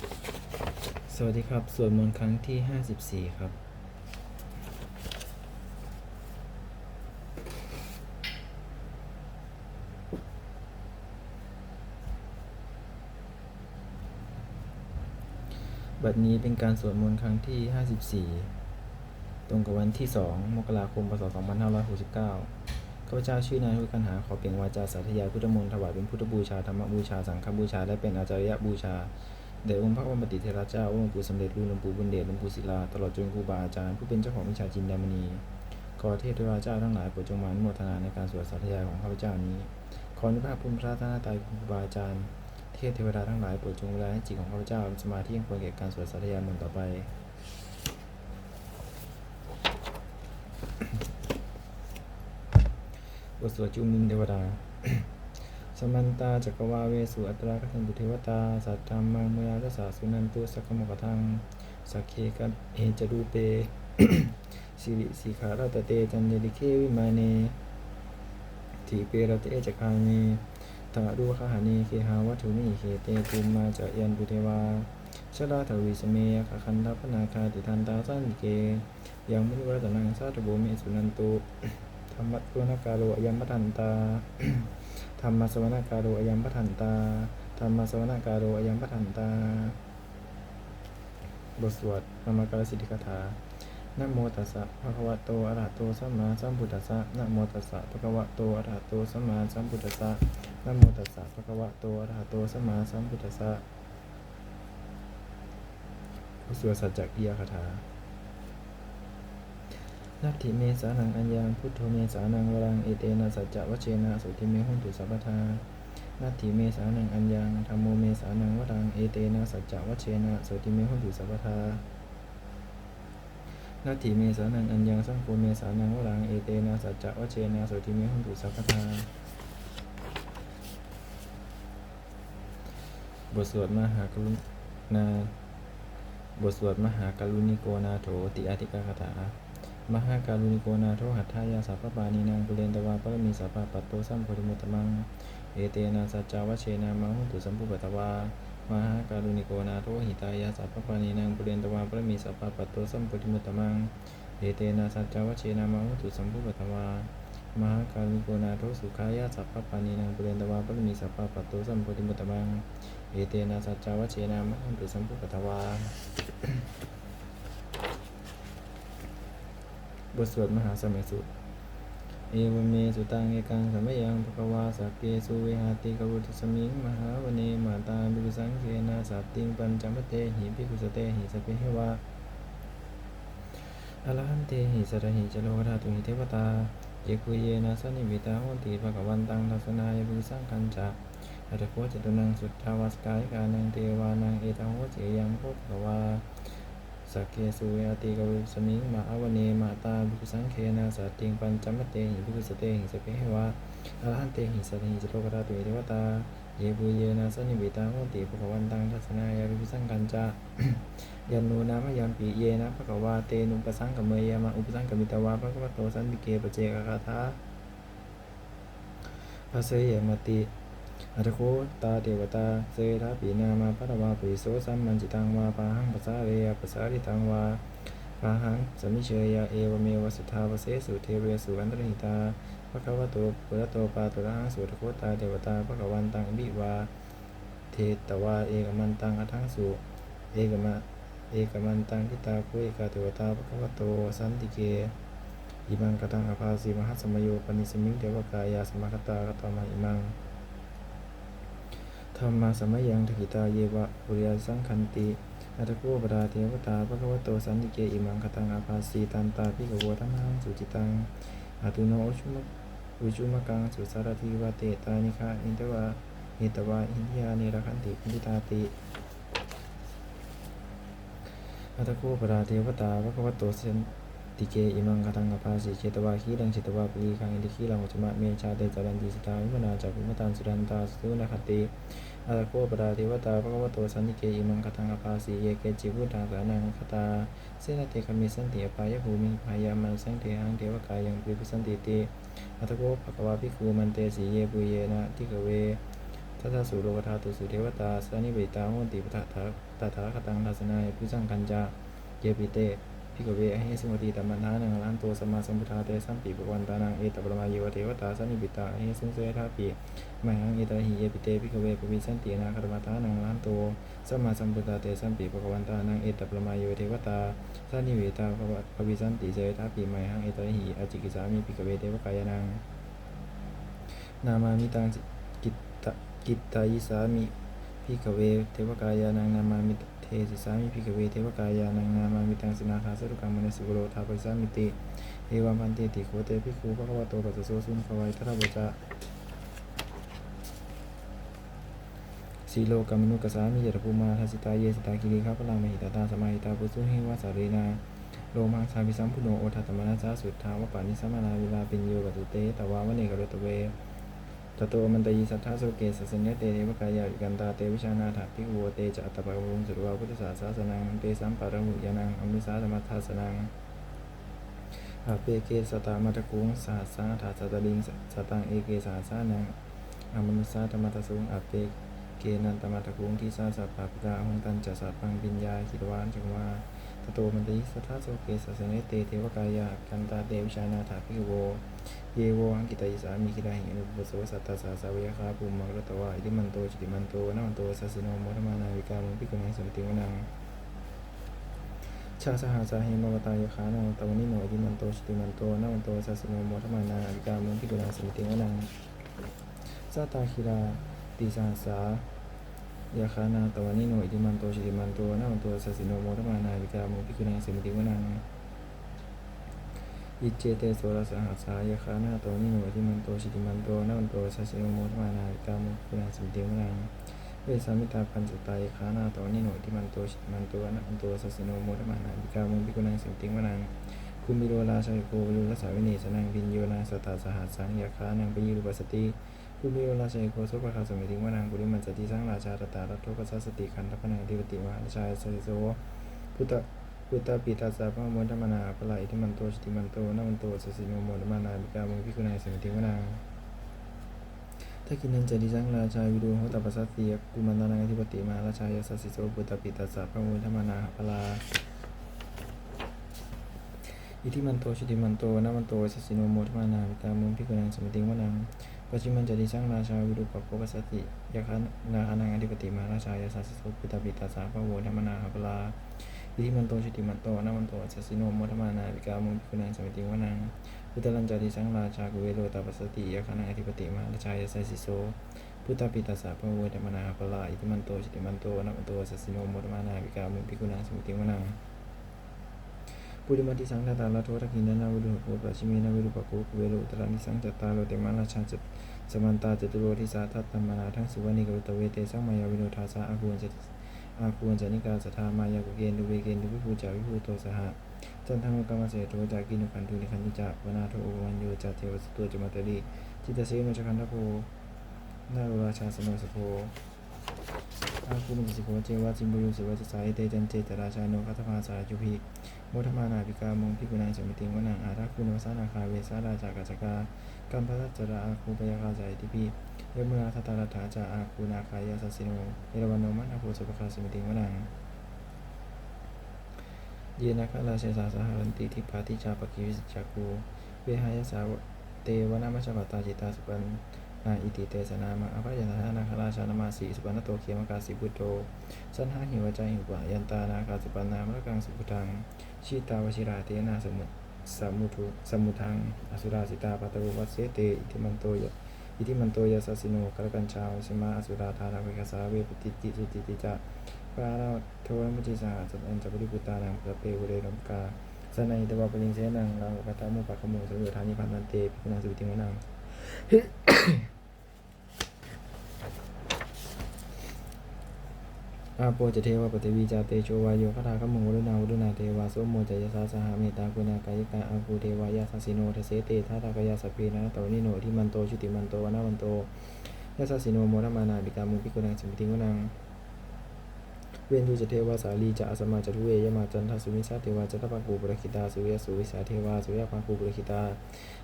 สวัสดีครับสวดมนต์ครั้งที่ 54 ครับบัดนี้เป็นการสวดมนต์ครั้งที่ 54 ตรงกับวันที่ 2 มกราคม พศ 2569 ข้าพเจ้าชื่อนายทุกันหา ขอเปล่งวาจาสาธยายพุทธมนต์ถวายเป็นพุทธบูชา ธรรมบูชา สังฆบูชา และเป็นอาจาริยบูชา แด่องค์พระบรมปติเทระเจ้าองค์ปู่สมเด็จรุ่นหลวงปู่บุญเดชหลวงปู่ศิลา ตลอดจนครูบาอาจารย์ผู้เป็นเจ้าของวิชาจินดามณีขอเทพเทวาเจ้าทั้งหลายโปรดจงมาอนุโมทนาในการสวดสาธยายของข้าพเจ้านี้ ขออนุภาพคุณพระรัตนตรัยคุณครูบาอาจารย์ เทพเทวดาทั้งหลายโปรดจงเวลาให้จิตของข้าพเจ้าสมาธิยังควรแก่การสวดสาธยายมนต์ต่อไปบทสวดจุมินเทวดา สมันตาจักรวาเวสุอัตราคตันตุเทวตา สัตธรรมังมยาทสสะสุนันตุสักมกทังสักเคกัเอจรูเปสิริสิขาราตเตจันเยลิเควิมาเนทีเปรตเอจคาเนตาดูขหานีเคหาวัตถุนิเคเตภูมิมาจะยันตุเทวาชลาทวีสเมยขคันทัพนาคาติทันตาสันเกยังมุนิวรตนังสาธุโบเมสุนันตุธรรมะตุนกาโรยัมปทันตา ธรรมสวนาการโรอยัมปทันตาธรรมสวนาการโรอยัมปทันตา บทสวดนามการสิทธิคาถานโมตัสสะภะคะวะโตอะระหะโตสัมมาสัมพุทธัสสะนโมตัสสะภะคะวะโตอะระหะโตสัมมาสัมพุทธัสสะนโมตัสสะภะคะวะโตอะระหะโตสัมมาสัมพุทธัสสะบทสวดสัจจกิยคาถา นัตถิเมสานังอัญญังพุทโธเมสานังวรังเอเตนะสัจจะวเชนะสุติเมหุนตุสัพพทานัตถิเมสานังอัญญังธรรมโมเมสานังวรังเอเตนะสัจจะวเชนะสุติเมหุนตุสัพพทานัตถิเมสานังอัญญังสังโฆเมสานังวรังเอเตนะสัจจะวเชนะสุติเมหุนตุสัพพทาบทสวดมหากรุณาบทสวดมหากรุณิโกนาโถติอาติกาคาถา มหาการุณิโกนาโทหัตถายาสัพพปานีนางปุเรนตวาปรมีสัพพะปัตโตสัมโพธิมุตตมัง เอเตนะสัจจาวเชนามาหุตุสัมพุปตวามหาการุณิโกนาโทหิตายาสัพพปานีนางปุเรนตวาปรมีสัพพะปัตโตสัมโพธิมุตตมัง เอเตนะสัจจาวเชนามาหุตุสัมพุปตวามหาการุณิโกนาโทสุขายาสัพพปานีนางปุเรนตวาปรมีสัพพะปัตโตสัมโพธิมุตตมัง เอเตนะสัจจาวเชนามาหุตุสัมพุปตวา บทสวดมหาสมัยสุตเอวเมสุตังเอกังสมัยยังภควาสักเกสุเวหาติกรุตสมิงมหาวเนมาตาบิกุสังเกนาสัตติงปัญจมเตหิปิกุสเตหิสเปเหวะอรหันเตหิสระหิจโลกธาตุหิเทวตาเยคุเยนะสนิมิตาโหติภกวันตังทัสนายบุสังคัญจะอัตโคจตุนังสุทธาวสกายกานังเทวานังเอตังโหเจยังภพกวา สักเกสุเวอติกวิสมิงมาอวเนมาตาภิกขุสังเคนาสัตติงปัญจมเตหิภิกขุสเตหิสเปเหวะอรหันเตหิสัตหิจโลกราตุเอเทวตาเยบุเยนะสนิบิตาโหติภควันตังทัศนายาภิกขุสังกันจายันนูนามยัมปีเยนะภควาเตนุปสังกเมยมาอุปสังกมิตวาภควโตสันติเกปเจกคาถาภาเสยมติ อัตโคตาเทวตาเสทาปีนามาพัตวาปิโสสัมมันจิตังวาปาหังปัสสาเรยปัสสาริตังวาปาหังสมิเชยาเอวเมวสุทาวเสสุเทเวสุอันตรหิตาภะคะวะโตปุระโตปาตุระหังสุตโคตาเทวตาภะคะวันตังบิวาเทตวาเอกมันตังอัทังสุเอกมะเอกมันตังทิตาคุเอกาเทวตาภะคะวะโตสันติเกอิมังกตังอภาสีมหัสสมโยปนิสมิงเทวกายาสมคตากตมาอิมัง ธรรมาสมัยยังทกิตาเยวะปุริยสังคันติอัตโกปดาเทวตาภะคะวโตสันติเกอิมังคตังอาภาสีตันตาภิกขวธรรมังสุจิตังอาตุโนชุมะอุชุมกังสุสารทิวะเตตานิคาอินทวะเอตวะอินทยานิรักันติพุทธาติอัตโกปดาเทวตาภะคะวโตสันติ ติเกอิมังคตังอาภาสีเจตวะขีดังเจตวะปุริคังอินทิขีลังอุจมะเมชาเตจารันติสตาวิมนาจากุมตันสุรันตาสุนคติอาตโกปราเทวตาภะคะวะโตสันติเกอิมังคตังอภาสีเยเกจิพุทธาสานังคตาเสนาเตคมิสันติอปายภูมิพายามันสังเทหังเทวกายังปิปุสันติติอัตโกภะคะวะภิกขุมันเตสีเยปุเยนะทิกเวทัสสุโลกธาตุสุเทวตาสานิเบตาโหติปะทะทะตถาคตังทัสนายพุสังคัญจาเยปิเต พิกเวอหิสุติตัมมันทานังลันโตสมมาสมุทธาเตสัมปิปวันตานังเอตปรมายวเทวตาสานิเบตาอหิสุเสทาปิมหังเอตหิเยปิเตพิกเวปวิสันตินาคตมาทานังลันโตสมมาสัมพุทธาเตสัมปิปวันตานังเอตปรมายวเทวตาสานิเบตาปวิสันติเสทาปิมหังเอตหิอจิกิสามิพิกเวเทวกายนังนามามิตังกิตตกิตตายิสามิพิกเวเทวกายานังนามามิเท สิสามิพิกเวเทวกายานังนามามิตังสินาคาสรุกังมเนสิโกโลทาปิสามิติเอวัมพันติติโคเตภิกขุภะคะวะโตปัสสะโสสุนภวัยทะระโวจะสีโลกามินุกสามิยตภูมาทัสิตาเยสตากิริข้าพลังมหิตาตาสมาหิตาปุสุหิวาสารีนาโลมังสาวิสัมพุโนโอทัตตมนาจาสุทธาวปานิสัมมานาวิลาปิญโยกัตุเตตวาวเนกรตเว ตโตมันตยิสัทธาโสเกสสัญญเตเทวกายาวิกันตาเตวิชานาถาภิโวเตจะอัตตปะวุงสุรวาพุทธศาสสนังเตสัมปะระหุยานังอมิสาสมัทธาสนังอาเปเกสตามัตกุงสหัสสาถาสตลิงสตังเอเกสหัสสานังอมนุสาธรรมตสุงอาเปเกนันตมัตกุงที่สาสัพปะปะกาหงตันจัสสะปังปิญญาคิดวานจังวาตโตมันตยิสัทธาโสเกสสัญญเตเทวกายากันตาเตวิชานาถาภิโว เยวหังกิตายิสามีกิราหิอนุปโสสัตตาสาสาวยคาภูมังรตวะอิติมันโตจิติมันโตนะมันโตสัสสิโนโมทมานาวิกามุปิกุณังสมติวนังชาสหาสาเหมวตายคานังตวนิโนอิติมันโตจิติมันโตนะมันโตสัสสิโนโมทมานาวิกามุปิกุณังสมติวนังสัตตาคิราติสาสายาคานาตวนิโนอิติมันโตจิติมันโตนะมันโตสัสสิโนโมทมานาวิกามุปิกุณังสมติวนัง อิเจเตโสรสหัสายคานาโตนิโนทิมันโตชิติมันโตนามันโตสัสโนโมทมานาวิกามุคุนังสิมติวนังเวสามิตาปัญจตายคานาโตนิโนทิมันโตชิติมันโตนามันโตสัสโนโมทมานาวิกามุปิกุนังสิมติวนังคุมิโรราชัยโกวิรุลสาวินีสนังพินโยนาสตาสหัสสังยาคานังปยิรุปสติคุมิโรราชัยโกสุภคาสมิติวนังกุริมันสติสังราชาตตารัตโทปัสสสติขันธปนังทิปติมหาชายสสิโสพุทธ พุทธปิตาสาพะโมทมนาปะไหลที่มันโตสติมันโตนะมันโตสสิโนโมทมนาบิกามุพิคุนายสมิติวนาถ้ากินนันจะดิสังราชาวิดูโหตปัสสัตติยกุมันตานังอธิปติมาราชายสัสสิโสพุทธปิตาสาพะโมทมนาปะลาอิทิมันโตชิติมันโตนะมันโตสสิโนโมทมานาบิกามุพิคุนายสมติวนาปัจจุบันจะดิสังราชาวิดูปะโพปัสสติยะคันนาคานังอธิปติมาราชายสัสสิโสพุทธปิตาสาพะโมทมนาปะลา อิมันโตชิติมันโตนะมันโตสัสสิโนโมทมานาวิกามุพิคุนังสมิติวนังพุทธลัญจาริสังราชากุเวโรตาปัสสติยะคานังอธิปติมาราชายาไสสิโสพุทธปิตาสาพะเวทมนาปลาอิทิมันโตชิติมันโตนะมันโตสัสสิโนโมทมานาวิกามุพิคุนังสมิติวนังปุริมาติสังฆตาลาโททักินนาวิรุโภปัชิเมนาวิรุปโกกุเวโรตรานิสังจัตตาโลเตมาราชาจสมันตาจตุโรทิสาทัตตมนาทั้งสุวรรณิกรุตเวเตสังมายาวิโนทาสาอากุวนจ อาคูณจานิกาสทามายากุเกณฑ์ดุเวเกณฑ์ดุวิภูจาวิภูโตสหะจันทังกรรมเสโทจากินุขันธุนิคันตุจักวนาโทโอวันโยจาเทวสตัวจมัตตริจิตเสโนจคันทโพนาโรราชาสโนสโพอาคูณสิโกเจวะจิมบุยุสิวะจสายเตจันเจตราชาโนคัตภาสาจุพีโมทมานาภิกามงพิกุณังสมิติวนังอาราคุณวสานาคาเวสาราจากัจจกา กัมพัสจราอาคูปยาคาใจทิพีเยเมื่อทัตารัฐาจาอาคูนาคายาสัสิโนเอราวันโนมันาโพสุปคาสมิติวนังเยนะคราเชสาสหันติทิปาติจาปกิวิสจักูเวหายสาวเตวนามัชปตาจิตาสุปันนาอิติเตสนามาอภัยนานาคราชานามาสีสุปันโตเขียมกาสิบุตโตสันหาหิวใจหิวะยันตานาคาสุปันนามรกังสุพุทังชีตาวชิราเตนาสมุ สมุทุสมุทังอสุราสิตาปัตโรวัสเสเตอิทิมันโตยะอิทิมันโตยะสัสสิโนกรกันชาวสมาอสุราธานาวิกาสาเวปติติสุติติจะปาราโทวมุจิสาสันจัปริปุตานังปะเปวเรนมกาสนัยตวะปริงเสนังลังกัตตามุปะขโมสมุทานิพันนันเตปิณาสุติมนัง อาโปจะเทวปฏิวีจาเตโชวายโยคาถาขมงวรุณาวรุณาเทวาโสโมจยสาสหาเมตตากุณากายิกาอาภูเทวายาสัสสิโนทเสเตทัตากายาสพเพนะตวนิโนทิมันโตชุติมันโตวนาวันโตยาสัสสิโนโมทมานาบิกามุปิกุนังสมิติวนังเวนทุจเทวาสาลีจะอสมาจตุเวยมาจันทสุวิสาเทวาจัตตปะกูปรคิตาสุริยสุวิสาเทวาสุริยภาคูปรคิตา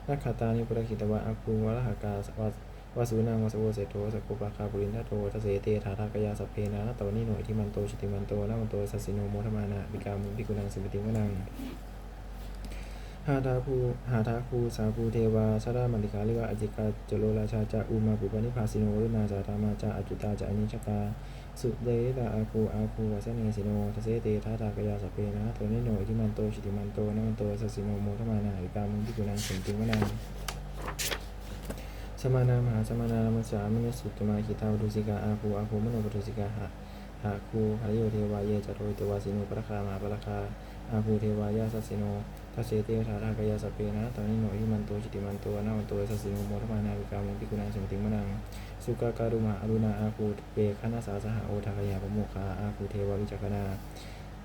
นักขตานิปรคิตวะอาคูวะรหกาสวั วสุนังวสโวเสโทสกุปะคาปุรินทโททเสเตถาทากยาสเพนะตวนิโนอิทิมันโตชิติมันโตนะมันโตสัสิโนโมทมานะปิกามุปิกุนังสิปติวนังหาทาภูหาทาภูสาภูเทวาชาดามันติกาเรีกว่าอจิกาจโลราชาจะอุมาปุปนิพาสิโนรุนาจาธรรมาจาอจุตาจาอนิชกาสุเดตาอาคูอาคูวัสเนสิโนทเสเตทาทากยาสเพนะตัวนิโนอิทิมันโตชิติมันโตนะมันโตสัสิโนโมทมานาอิกามุปิกุนังสิมติวนัง มานามหาสมานามมัสสามนุสุตมาคิตาวดุสิกาอาคูอาคูมโนปุสิกาหะหาคูหายโยเทวาเยจโรยตวาสิโนปะคามาปะคาอาคูเทวายาสัสสิโนทัสเสเตถาทากายาสเพนะตอนนี้หน่อยที่มันโตชิติมันโตนะมันโตสัสสิโนโมทมานาวิกามุปิกุณาสมิติมนังสุกาการุมาอรุณาอาคูเปคณาสาสหโอทากยาปโมคาอาคูเทวาวิจักนา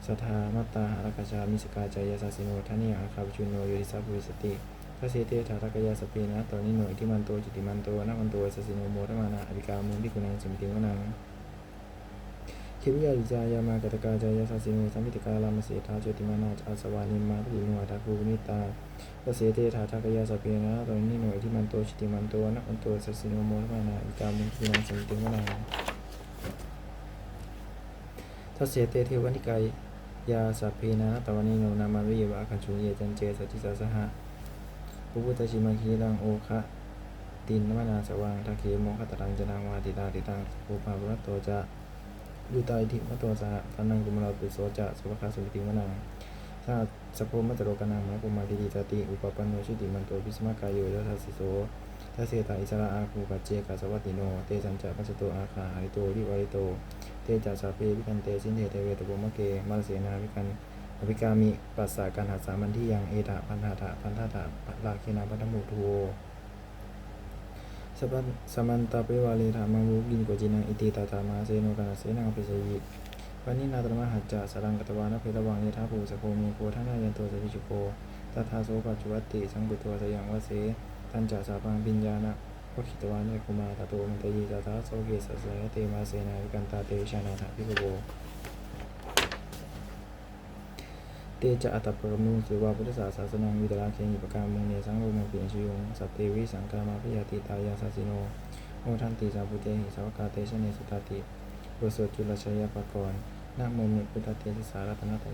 สัทธามัตตาหารกชามิสกาจายาสัสสิโนทานิอาคาปชุนโนโยติสัพพุริสติ ทัสเสเตถาทากยาสพเพนะตอนนี้หน่อยที่มันโตจิติมันโตนะมันโตสัสสิโนโมทมานาอวิกามุปิกุณาสมิติมนังคิวิยาจายามากตกาจายาสัสสิโนสัมมิติกาลามเสธาโจติมานาจอาสวานิมาตุโนอาทาคูนิตาปเสเตถาทากยาสพเพนะตอนนี้หน่วยที่มันโตชิติมันโตนะมันโตสัสสิโนโมทมานาอิกามุขินังสมิติวนาทัสเสเตเทวันิกายยาสัพเพนะตวันนี้โนนามาวิยวะคันชุเยจันเจสัจจิสาสหะ ปุพุตตชิมาคีรังโอคะตินนมนาสวังทักเคโมคตตังจนังวาติตาติตังปุปาปุระโตจะยุตาอิทิมัตโตสหทานังกุมารตุโสจะสุภคาสุติมนังชาสะโพมัตตโรกนังมะปุมาติติตติอุปปันโนชุติมันโตปิสมากายโยยะทัสสิโสทัสเสตาอิสระอาคูปัจเจกาสวัตติโน เตสัญจะปัจจโตอาคาหาริโตริวาริโต เตจัสสาเพวิกันเตสินเทเทเวตโปมะเกมารเสนาวิกัน อภิกามิปัสสากันหาสามันที่ยังเอถาพันธาถาพันธาถาลาเคนาพัทธมุทูสปันสมันตาเปวาเลธามังวุกินโกจินังอิติตาตามาเซโนกาเสนังอภิสยิปานินาตรมหัจจะสรังกตวานะเพระวังเยธาภูสโคมีโกท่านายันโตสวิจุโกตถาโสปัจจุวัติสังบุตัวสยังวเสตันจะสาปังปิญญาณวคิตวานะกุมาตโตมันตยีตถาโสเกสสยเตมาเสนาวิกันตาเตชานาถาพิโก เตจะอัตตปรมุสุวาพุทธศาสสนังวิตราเคหิปกามุงเนสังโลมังปียชยงสัตเตวิสังกามาพิยาติตายาสสิโนโอทันติสาพุเตหิสาวกาเตชะเนสุตติบทสวดจุลชัยปกรณ์นะโมเมพุทธเตชะสารัตนะต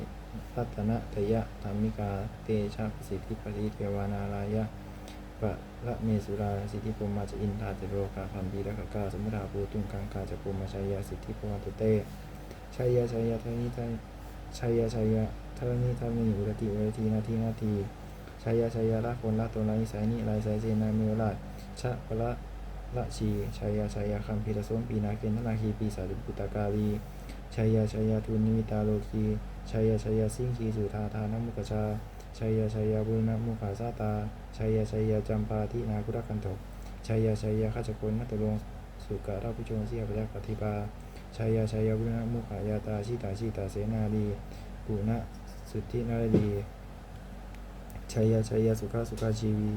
รัตนะตยะธรรมิกาเตชะปสิทธิปฏิเทวานาลายะปะละเมสุราสิทธิปมาจอินทาจโรกาคัมปีระกกาสมุทาภูตุงกังกาจปุมาชัยยาสิทธิปมาตุเตชัยยาชัยยาทานิทาชัยยาชัยยา ธรณีธรณีอุรติอุรตินาทีนาทีชายาชายาละคนละตัวละนิสัยนิลายสายเจนาเมวราชชะปะละละชีชายาชายาคัมพีรสมปีนาเกณฑนาคีปีสาริปุตากาลีชายาชายาทุนนิมิตาโลคีชายาชายาสิงคีสุธาทานามุกชาชายาชายาบุญนามุขาซาตาชายาชายาจำปาทินาคุรกันตกชายาชายาข้าจกลนัตลงสุการาพิชนเสียพยักปฏิปาชายาชายาบุญนามุขายาตาชิตาชิตาเสนาลีปุณะ สุทธินารดีชัยยาชัยยาสุขาสุขาชีวี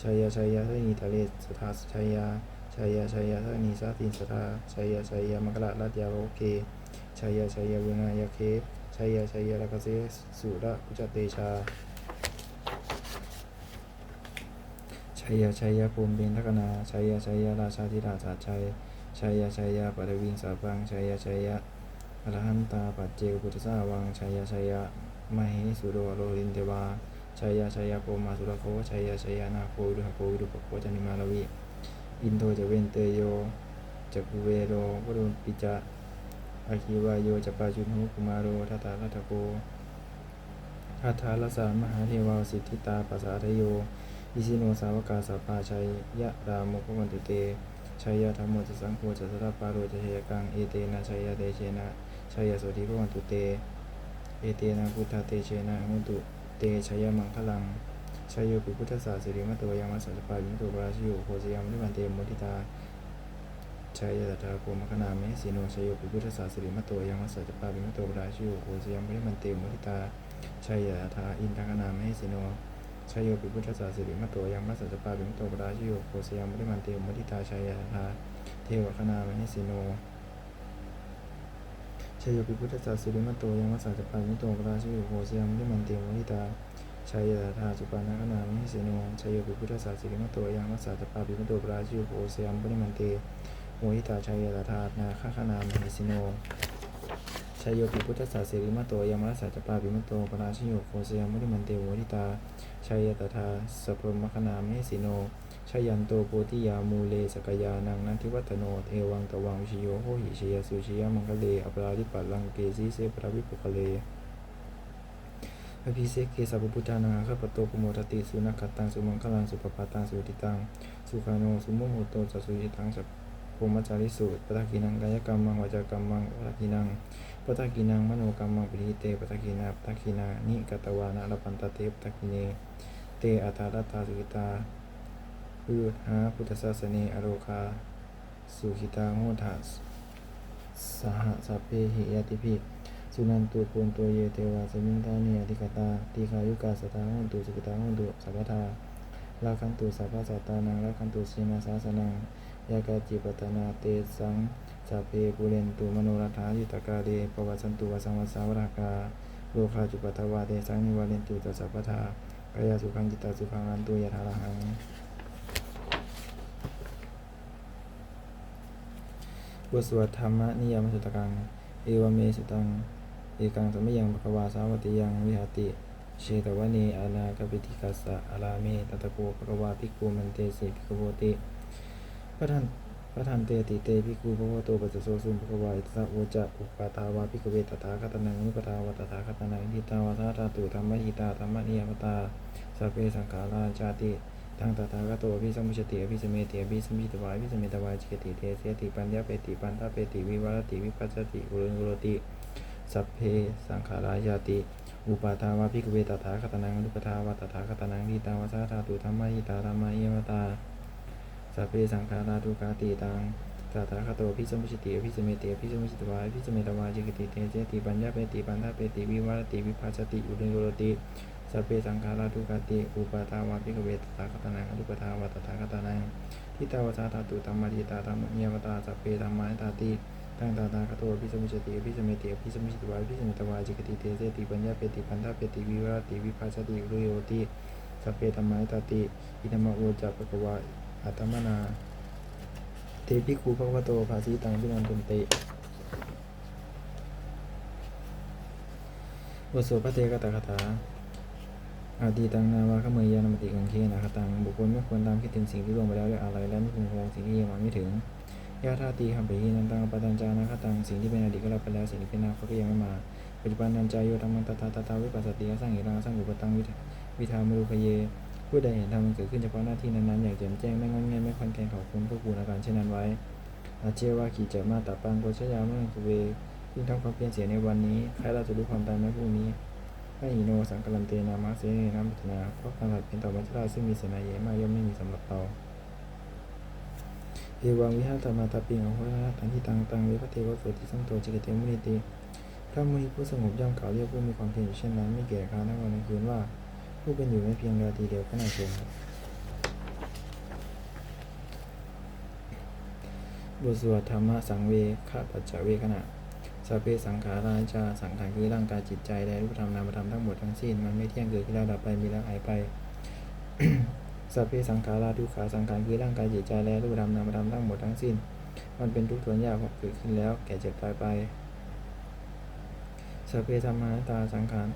ชัยยาชัยยาทนีทะเลสถาชัยยาชัยยาชัยยาทนีสาตินสถาชัยยาชัยยามกรลัตยาโอเคชัยยาชัยยาวินายาเคชัยยาชัยยาลกเสสุระกุจเตชาชัยยาชัยยาภูมิเบนทักนาชัยยาชัยยาราชาธิราชาชัยชัยยาชัยยาปฐวิงสาพังชัยยาชัยยาอรหันตาปัจเจกพุทธสาวังชัยยะชัยยะ มเหสุโรโรลินเทวาชัยยะชัยยะโกมาสุรโคชัยยะชัยยะนาโควิรุหโควิรุปโคจานิมาลวิ อินโทจะเวนเตโยจักุเวโรวรุปิจะอาคิวายโยจะปาจุนหุกุมาโรทัตตาทัตโกทัตถาลสามหาเทวาสิทธิตาปัสสาทโยอิสิโนสาวกาสัพาชัยยะรามโกมันตุเตชัยยะธรรมโมจะสังโฆจะสัทธปาโรจะเชยกังเอเตนะชัยยะเตเชนะชัยยะสวัสดีพระวันตุเต เอเตนะพุทธาเตเชนะหุตุเตชัยยะมังคลังชัยโยปิพุทธศาสิริมัตโตยังมัสสัจปายิมโตปราชิโยโคสยามนิวันเตมุทิตาชัยยะตถาโกมคณาเมสิโนชัยโยปิพุทธศาสิริมัตโตยังมัสสัจปายิมโตปราชิโยโคสยามนิวันเตมุทิตาชัยยะตถาอินทคณาเมสิโนชัยโยปิพุทธศาสิริมัตโตยังมัสสัจปายิมโตปราชิโยโคสยามนิวันเตมุทิตาชัยยะตถาเทวคณาเมสิโน ชยโยปิพุทธศาสิริมัตโตยังวัสสะจปามิโตปราชิโยโหสยามนิมันเตมุนิตาชัยยตถาสุปานาคนามิเสโนชัยโยปิพุทธศาสิริมโตยังมัสสะตปาปิมโตปราชิวโภเสยมปุริมันเตโมหิตาชัยยตถานาคาคนามิเสโนชัยโยปิพุทธศาสิริมโตยังมัสสะตปาปิมโตปราชิวโภเสยมปุริมันเตโมหิตาชัยยตถาสัพพมคนามิสิโน ชยันโตโพธิยามูเลสกยานังนันทิวัฒโนเทวังตวังวิชโยโหหิชยสุชยมังคะเลอปราลิปัลลังเกสีเสปราวิปุคะเลอภิเษกเกสัพพุทธานังข้าพโตปโมทติสุนักขตังสุมังคลังสุปปาตังสุติตังสุขาโนสุโมโหโตจัสุจิตังสัพพมจาริสุปะทกินังกายกรรมังวาจากรรมังปะทกินังปะทกินังมโนกรรมังปิหิเตปะทกินาปะทกินานิกตวานะรปันตเตปะทกิเนเตอัตตาลตาสุขิตา พุทธาพุทธศาสเนอโรคา สุขิตาโหทัสสหสัพเพหิยติภิสุนันตุปุนตัวเยเทวาสมิงทาเนียติกตาตีคายุกาสตาหุนตุสุกตาหุนตุสัพพทาลาคันตุสัพพสัตานังลาคันตุสีนาสาสนังยากาจิปตนาเตสังสัพเพปุเรนตุมโนรัฐายุตกาเดปวัสันตุวสังวัสสาวรากาโลคาจุปตวาเตสังนิวาเรนตุตสัพพทากายสุขังจิตตาสุขังรันตุยถารัง บทสวดธรรมนิยามสุตกัง เอวเมสุตัง เอกังสมยังภควาสาวติยังวิหาติ เชตวเนอานาคปิติกัสสะอาราเมตตะโกภควาภิกขุมันเตสิภิกขโวติพระท่านพระท่านเตติเตภิกขุภควโตปัสสโสสุภควาอิตะโอจะอุปาตาวาภิกเวตถาคตนังนิปทาวาตถาคตนังทิตาวาทาตาตุธรรมหิตาธรรมนิยมตาสัพเพสังขาราชาติ ทังตถาคตโตอภิสัมพุชติอภิสเมติอภิสมิตวาอภิสเมตวายจิกติเทเสติปัญญาเปติปันทาเปติวิวารติวิปัสสติกุรุกุโรติสัพเพสังขารายาติ อุปาทาวาภิกเวตถาคตนังอนุปทาวาตถาคตนังทิตาวาสาธาตุธรรมหิตาธรรมะเยมตาสัพเพสังขาราทุกาติตังตถาคตโตพิสมุชติพิสเมติพิสมุชิตวายพิสเมตวายจิกติเตเจติปัญญาเปติปันทาเปติวิวารติวิปัสสติอุริโยโรติ สัพเพสังขาราทุกาติอุปาทาวาภิกเวตถาคตานังอุปทาวาตถาคตานังทิตาวาสาธาตุธรรมหิตาธรรมะเยมตาสัพเพธรรมาตาติตั้งตาตาคโตพิสมุชติพิสเมติพิสมุชิตวาพิสเมตวาจิกติเตเจติปัญญาเปติปันทาเปติวิวารติวิปัสสติอุริโยติสัพเพธรรมาตาติอิธรรมโอจัปะกวาอัตมนาเทพิคูภควโตภาสีตังพินันตุนเตบทสวดพระเทกตาคาถา อาดีตังนาวาขเมยยานมติกังเคนาคตังบุคคลไม่ควรตามคิดถึงสิ่งที่ล่วงไปแล้วด้วยอะไรและไม่พึงพวงสิ่งที่ยังมาไม่ถึงยาธาตีคำปินันตังปตัญจานาคตังสิ่งที่เป็นอดีตก็รับไปแล้วสิ่งที่เป็นอนาคตก็ยังไม่มาปัจจุบันนันจายโยธรรมังตถาตาวิปัสสติสร้างอิรังสร้างอุปตังวิทวิธามรุขเยผู้ใดเห็นธรรมเกิดขึ้นเฉพาะหน้าที่นั้นๆอย่างแจ่มแจ้งไม่งอนแงไม่คอนแกนขอบคุณพวกคุณอาการเช่นนั้นไว้อาเจวาขีเจมาตาปังโกชยาเมื่อสุเวยิ่งทำความเพียรเสียในวันนี้ใครเราจะรู้ความตายในพรุ่งนี้ ให้อิโนสังกลันเตนามาเสนามัตนาเพราะการหลัดเป็นต่อบัญชาซึ่งมีเสนาเยมาย่อมไม่มีสำหรับเราเอวังวิหารธรรมาตาปิงอโหระทันที่ตังตังเวพระเทวโสติสังโตจิกเตมุนิติพระมุนีผู้สงบย่อมกล่าวเรียกผู้มีความเพียรอยู่เช่นนั้นไม่แก่การทั้งวันทั้งคืนว่า ผู้เป็นอยู่ไม่เพียงราตรีเดียวก็น่าชมบทสวดธรรมะสังเวคปัจจเวขณะ สัพเพสังขาราจาสังขารคือร่างกายจิตใจและรูปธรรมนามธรรมทั้งหมดทั้งสิ้นมันไม่เที่ยงเกิดขึ้นแล้วดับไปมีแล้วหายไปสัพเพสังขาราทุกขาสังขารคือร่างกายจิตใจและรูปธรรมนามธรรมทั้งหมดทั้งสิ้น มันเป็นทุกข์ทนยากเกิดขึ้นแล้ว แก่เจ็บตายไปสัพเพธรรมาตาสังขาร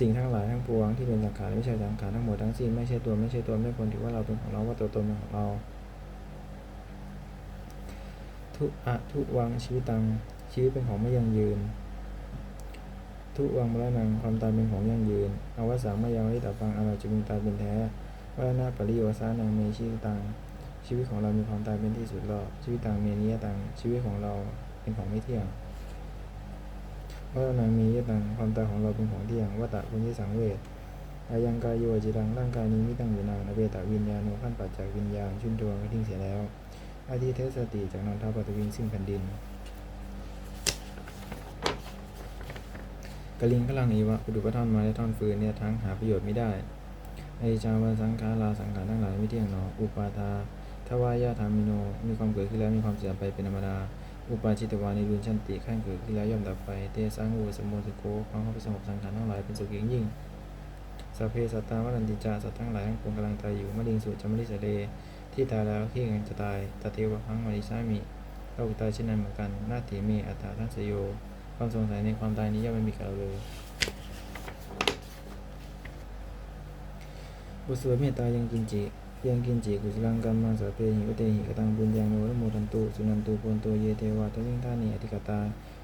สิ่งทั้งหลายทั้งปวงที่เป็นสังขารไม่ใช่สังขารทั้งหมดทั้งสิ้นไม่ใช่ตัวไม่ใช่ตัวไม่ควรถือว่าเราเป็นของเราว่าตัวตนเป็นของเราทุอะทุวังชีวิตตัง ชีวิตเป็นของไม่ยั่งยืน ทุวังมรณังความตายเป็นของยั่งยืนอวสามมยังวิตาฟังอเราจะมีตายเป็นแท้วรณะปริโยสานังเมชีวิตตัง ชีวิตของเรามีความตายเป็นที่สุดรอบชีวิตตังเมนิยตัง ชีวิตของเราเป็นของไม่เที่ยงวรณังเมนิยตัง ความตายของเราเป็นของเที่ยงวัตตะคุณที่สังเวชอายังกายโยจิรังร่างกายนี้ไม่ตั้งอยู่นานอเวตาวิญญาณโนขั้นปัจจากวิญญาณชุนตัวก็ทิ้งเสียแล้วอาทิเทสติจากนันทปฏิวินซึ่งแผ่นดิน กลิงขลังอีวะปุถุปท่อนไม้และท่อนฟืนเนี่ยทั้งหาประโยชน์ไม่ได้ไอจาวาสังขาราสังขารทั้งหลายไม่เที่ยงหนออุปาทาทวายาธามิโน มีความเกิดขึ้นแล้วมีความเสื่อมไปเป็นธรรมดา อุปาจิตวานิรุนชันติขั้นเกิดขึ้นแล้วย่อมดับไป เตสังอุสมโมสุโกความเข้าไปสงบสังขารทั้งหลายเป็นสุขยิ่งยิ่งสัพเพสัตตาวันติจาสัตว์ทั้งหลายทั้งปวงกำลังตายอยู่มะลิงสุจามริสเดที่ตายแล้วที่กำลังจะตายตเทวะพังมาริสามิเราตายเช่นนั้นเหมือนกัน นาถีเมอัตตาทัสโย ความสงสัยในความตายนี้ย่อมไม่มีกับเราเลยบุษเมตตายังกินจิยังกินจิกุศลังกรรมังสัพเพหิวเตหิกตังบุญญาโนรโมทันตุสุนันตุโพนโตเยเทวาทวิงทานิอธิกตา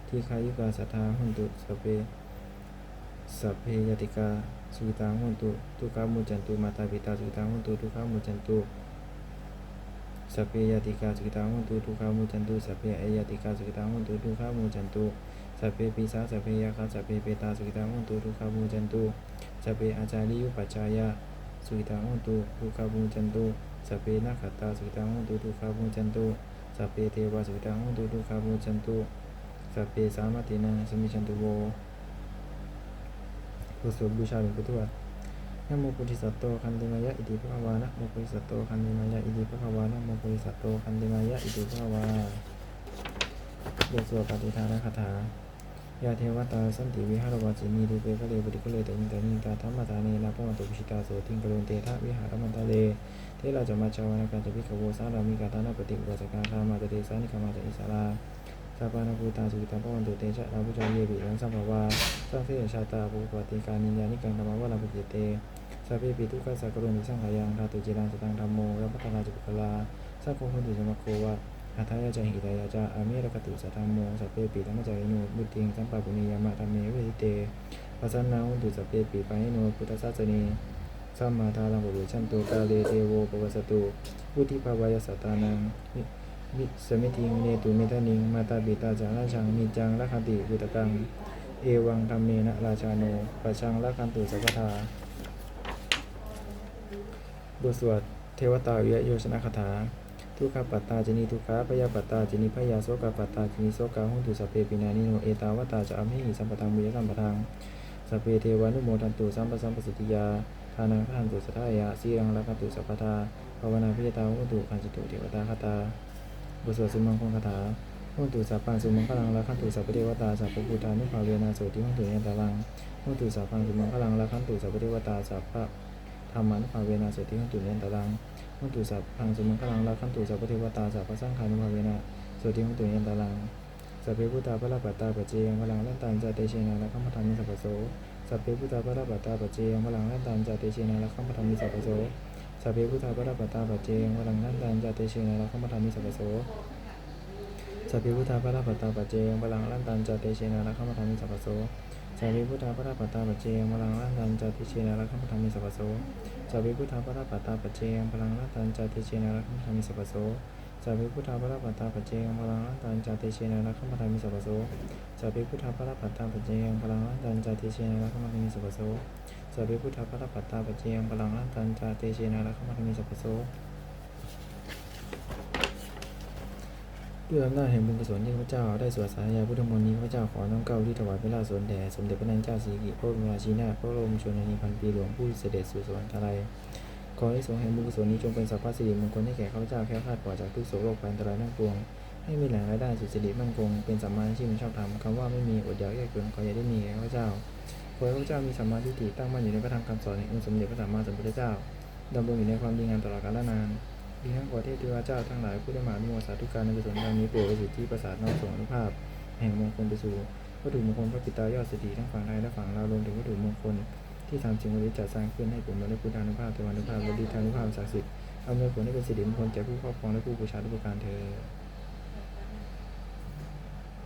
ที่คายุกาสัทธาหุนตุสเพสัพเพยติกาสุตังหุนตุทุกขามุจันตุมาตาปิตาสุตังหุนตุทุกขามุจันตุสัพเพยติกาสุตังหุนตุทุกขามุจันตุสัพเพอยติกาสุขิตังหุนตุทุกขามุจันตุ สัพเพปิสาสัพเพยาคาสัพเพเปตาสุขิตังหุนตุทุกขามุจันตุสัพเพอาจาริยุปัจจายะสุขิตังโหตุทุกขาบุญจันตุสัพเพนักขตาสุขิตังโหตุทุกขาบุญจันตุสัพเพเทวาสุขิตังโหตุทุกขาบุญจันตุสัพเพสามัตินังสมิจันตุโวกุศลบูชาหลวงปู่ทวดนะโมพุทธิสัตโตคันติมายะอิติภควานะโมพุทธิสัตโตคันติมายะอิติภควานะโมพุทธิสัตโตคันติมายะอิติภควาบทสวดปฏิทานคาถา ยาเทวตาสันติวิหารวาจินีรูเปกะเลปฏิกะเลแต่ยิงแต่ยิงตาธรรมตาเนลาภวันตุปิชิตาโสติงกะโลนเตทะวิหารมันตาเลเทราจะมาชาวนาการจะพิขโวสารามิกาตานาปฏิอุปสกาคามาตเตสานิกามาจะอิสาราสาปานาภูตาสุกิตังภวันตุเตชะราพุจาเยบิยังสัมภวาสังเสยชาตาภูปติการนิยานิกังธรรมวะลาภจิเตสัพเพปิทุกขสักกะโรนิสังขายังธาตุจิรังสตังธรรมโมรัพพทานาจุปกลาสักโคหุนตุสมโควะ อัทายาจาหิตายาจาอามิรกตุสัทธมโมสัพเพปิธรรมจาริโนบุติงสัมปะปุณิยามะธรรมเมวทิเตปัสสนาหุตุสัพเพปิปะหิโนพุทธศาสนีสัมมาทาลังปุเรชันตุกาเลเทโวปวัสตุพุทธิภาวายสัตตานังวิสมิทิงเนตุเมตานิงมาตาปิตาจาราชังนิจังลัคขันติบุตกังเอวังธรรมเมนะราชาโนปัชังลัคขันตุสัพพทาบทสวดเทวตาวิยโยชนะคาถา ทุกขปัตตาจินีทุกขาพยาปัตตาจินีพยาโสกปัตตาจินีโสกาหุนตุสัพเพปินานิโนเอตาวตาจะอัมหิสัมปทังมุยสัมปทังสัพเพเทวานุโมทันตุสัมปสัมปสิทธิยาทานังทันตุสัทายาสีรังรักตุสัพพทาภาวนาพิยตาหุนตุคันจตุเทวตาคตาบทสวดสุมังคงคาถาหุนตุสัพพังสุมังคลังรักขันตุสัพพเทวตาสัพพุทธานุภาเวนะโสติหุนตุเนตาลังหุนตุสัพพังสุมังคลังรักขันตุสัพพเทวตาสัพพะธรรมานุภาเวนะโสติหุนตุเนตาลัง ขันตุสัพพังสมุขลังละขันตุสัพพเทวตาสัพพสังขานุภาเวนะสวัสดีขันตุยันตาลังสัพเพพุทธาพระปัตตาปเจียงพลังลันตันจาเตเชนะละขัมพธรรมิสัพพโสสัพเพพุทธาพระปัตตาปเจียงพลังลันตันจาเตเชนะละขัมพธรรมิสัพพโสสัพเพพุทธาพระปัตตาปเจยังพลังลันตันจาเตเชนะละขัมพธรรมิสัพโสสัพเพพุทธาพระปัตตาปเจยังพลังลันตันจาเตเชนะละขัมพธรรมิสัพโสสัพเพพุทธาพระปัตตาปเจยังพลังลันตันจาเตเชนะละขัมพธรรมิสัพโส จาวิพุทธาปราปัตตาปเจงพลังละตันจาเตเชนารักขมธรรมิสัพโสจาวิพุทธาปราปัตตาปเจงพลังละตันจาเตเชนารักขมธรรมิสัพโสจาวิพุทธาปราปัตตาปเจงพลังละตันจาเตเชนารักขมธรรมิสัพโสจาวิพุทธาปราปัตตาปเจงพลังละตันจาเตเชนารักขมธรรมิสัพโส ด้วยอำนาจแห่งบุญกุศลที่พระเจ้าได้สวดสาธยายพุทธมนต์นี้พระเจ้าขอน้อมเกล้าที่ถวายเป็นลาภสนแด่สมเด็จพระนางเจ้าสิริกิติ์พระบรมราชินีนาพระบรมชนนีพันปีหลวงผู้เสด็จสู่สวรรคาลัยขอให้สงแห่งบุญกุศลนี้จงเป็นสัพพะสิริมงคลให้แก่ข้าพเจ้าแค้วคลาดปลอดจากทุกโศกโรคภัยอันตรายทั้งปวง ให้มีแหล่งรายได้สุจริตมั่นคงเป็นสัมมาอาชีพชอบธรรมคำว่าไม่มีอดอยากแยกจนขออย่าได้มีแก่ข้าพเจ้าขอให้ข้าพเจ้ามีสัมมาทิฏฐิตั้งมั่นอยู่ในพระธรรมคำสอนแห่งองค์สมเด็จพระสัมมาสัมพุทธเจ้าดำรงอยู่ในความดีงามตลอดกาลนาน ดีทั้งขอเทพเทวเจ้าทั้งหลายผู้ได้มาอนุโมทนาทุกการในกุศลครั้งนี้โปรดประสิทธิประสาทนอกสงอนุภาพ แห่งมงคลไปสู่วัตถุมงคลพระปิตายอดสถีทั้งฝั่งไทยและฝั่งลาวรวมถึงวัตถุมงคลที่ทำสิ่งวันนี้จัดสร้างขึ้นให้ผมได้พุทธานุภาพเทวานุภาพและดีทานุภาพศักดิ์สิทธิ์อำนวยผลให้เป็นสิริมงคลแก่ผู้ครอบครองและผู้บูชาทุกประการเธอ